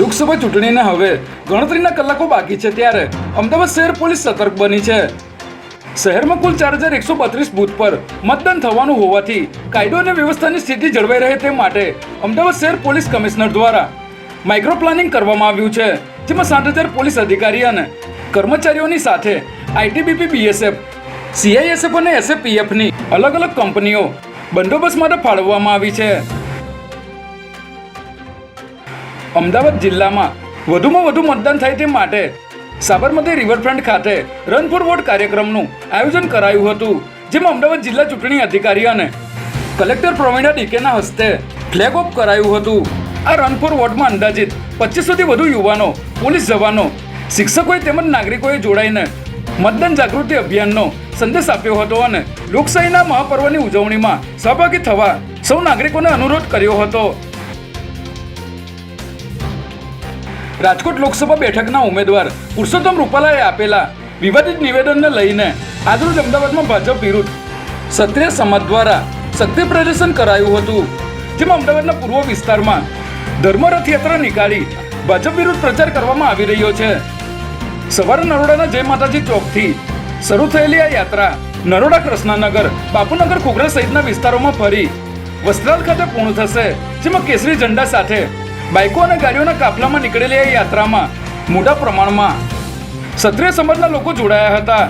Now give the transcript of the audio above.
લોકસભા ચૂંટણીને હવે ગણતરીના કલાકો બાકી છે ત્યારે અમદાવાદ શહેર પોલીસ સતર્ક બની છે. શહેરમાં કુલ ચાર હજાર એકસો બત્રીસ બૂથ પર મતદાન થવાનું હોવાથી કાયદો અને વ્યવસ્થાની સ્થિતિ જળવાઈ રહે તે માટે અમદાવાદ શહેર પોલીસ કમિશનર દ્વારા માઇક્રો પ્લાનિંગ કરવામાં આવ્યું છે, જેમાં સાત હજાર પોલીસ અધિકારી અને કર્મચારીઓની સાથે આઈટીબીપી, બીએસએફ, સીઆઈએસએફ અને એસએફપીએફની અલગ અલગ કંપનીઓ બંદોબસ્ત માટે ફાળવવામાં આવી છે. અમદાવાદ જિલ્લામાં વધુમાં વધુ મતદાન થાય તે માટે સાબરમતી રિવરફ્રન્ટ ખાતે રન ફોર વોટ કાર્યક્રમનું આયોજન કરાયું હતું, જેમાં અમદાવાદ જિલ્લા ચૂંટણી અધિકારી અને કલેક્ટર પ્રવીણા ડીકેના હસ્તે ફ્લેગ ઓફ કરાયું હતું. આ રન ફોર વોટમાં અંદાજિત પચીસોથી વધુ યુવાનો, પોલીસ જવાનો, શિક્ષકોએ તેમજ નાગરિકોએ જોડાઈને મતદાન જાગૃતિ અભિયાનનો સંદેશ આપ્યો હતો અને લોકશાહીના મહાપર્વની ઉજવણીમાં સહભાગી થવા સૌ નાગરિકોને અનુરોધ કર્યો હતો. રાજકોટ લોકસભા બેઠકના ઉમેદવાર પુરુષોત્તમ રૂપાલાએ આપેલા વિવાદિત નિવેદનને લઈને આજરોજ અમદાવાદમાં ભાજપ વિરુદ્ધ ક્ષત્રિય સમાજ દ્વારા સત્ય પ્રદર્શન કરાયું હતું, જેમાં અમદાવાદના પૂર્વ વિસ્તારમાં ધર્મ રથયાત્રા નીકાળી ભાજપ વિરુદ્ધ પ્રચાર કરવામાં આવી રહ્યો છે. સવારે નરોડાના જય માતાજી ચોકથી શરૂ થયેલી આ યાત્રા નરોડા કૃષ્ણનગર, બાપુનગર ખોગરા સહિતના વિસ્તારોમાં ફરી વસ્ત્રાલ ખાતે પૂર્ણ થશે, જેમાં કેસરી ઝંડા સાથે બાઇકો અને ગાડીઓના કાફલામાં નીકળેલી આ યાત્રામાં મોટા પ્રમાણમાં ક્ષત્રિય સમાજના લોકો જોડાયા હતા.